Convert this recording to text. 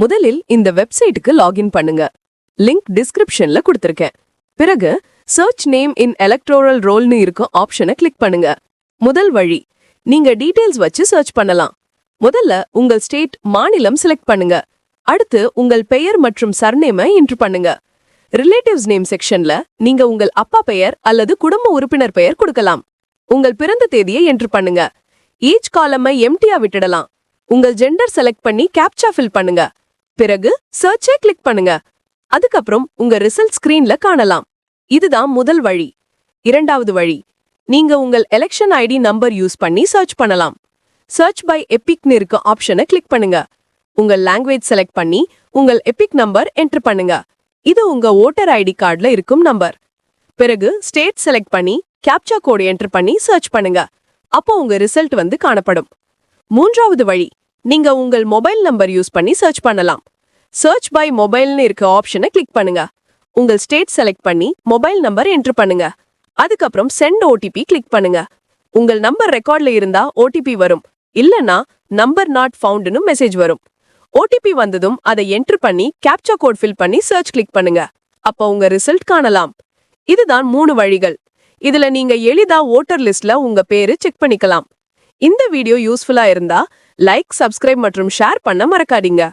முதலில் இந்த வெப்சைட்டுக்கு லாகின் பண்ணுங்க. லிங்க் டிஸ்கிரிப்ஷன்ல கொடுத்திருக்கேன். பிறகு சர்ச் நேம் இன் எலக்ட்ரோரல் ரோல்னு இருக்கும் ஆப்ஷனை கிளிக் பண்ணுங்க. முதல் வழி நீங்க டீடைல்ஸ் வச்சு சர்ச் பண்ணலாம். முதல்ல உங்கள் ஸ்டேட் மாநிலம் செலக்ட் பண்ணுங்க. அடுத்து உங்கள் பெயர் மற்றும் சர்நேமை இன்ட்ரு பண்ணுங்க. ரிலேட்டிவ்ஸ் நேம் செக்ஷன்ல நீங்க உங்கள் அப்பா பெயர் அல்லது குடும்ப உறுப்பினர் பெயர் கொடுக்கலாம். உங்கள் பிறந்த தேதியை என்ட்ரு பண்ணுங்க. ஈச் காலமை எம்டியா விட்டுடலாம். உங்கள் ஜெண்டர் செலக்ட் பண்ணி கேப்சா ஃபில் பண்ணுங்க. பிறகு சர்ச்சை கிளிக் பண்ணுங்க. அதுக்கப்புறம் உங்க ரிசல்ட் ஸ்கிரீன்ல காணலாம். இதுதான் முதல் வழி. இரண்டாவது வழி நீங்க உங்கள் எலெக்ஷன் ஐடி நம்பர் யூஸ் பண்ணி சர்ச் பண்ணலாம். சர்ச் பை எபிக்னு இருக்க ஆப்ஷனை கிளிக் பண்ணுங்க. உங்கள் லாங்குவேஜ் செலக்ட் பண்ணி உங்கள் எபிக் நம்பர் என்டர் பண்ணுங்க. இது உங்க ஓட்டர் ஐடி கார்டுல இருக்கும் நம்பர் பிறகு ஸ்டேட் செலக்ட் பண்ணி கேப்சா கோடு என்டர் பண்ணி சர்ச் பண்ணுங்க. அப்போ உங்க ரிசல்ட் வந்து காணப்படும். மூன்றாவது வழி நீங்க உங்கள் மொபைல் நம்பர் யூஸ் பண்ணி சர்ச் பண்ணலாம். சர்ச் பை மொபைல்னு இருக்க ஆப்ஷனை கிளிக் பண்ணுங்க. உங்கள் ஸ்டேட் செலக்ட் பண்ணி மொபைல் நம்பர் என்ட்ரு பண்ணுங்க. அதுக்கப்புறம் சென்ட் ஓடிபி கிளிக் பண்ணுங்க. உங்கள் நம்பர் ரெக்கார்ட்ல இருந்தா ஓடிபி வரும். இல்லனா நம்பர் நாட் ஃபவுண்ட்னு மெசேஜ் வரும். ஓடிபி வந்ததும் அதை என்ட்ரு பண்ணி கேப்சா கோட் ஃபில் பண்ணி சர்ச் கிளிக் பண்ணுங்க. அப்போ உங்க ரிசல்ட் காணலாம். இதுதான் மூணு வழிகள். இதுல நீங்க எளிதா ஓட்டர் லிஸ்ட்ல உங்க பேரு செக் பண்ணிக்கலாம். இந்த வீடியோ யூஸ்ஃபுல்லா இருந்தா லைக் சப்ஸ்கிரைப் மற்றும் ஷேர் பண்ண மறக்காதீங்க.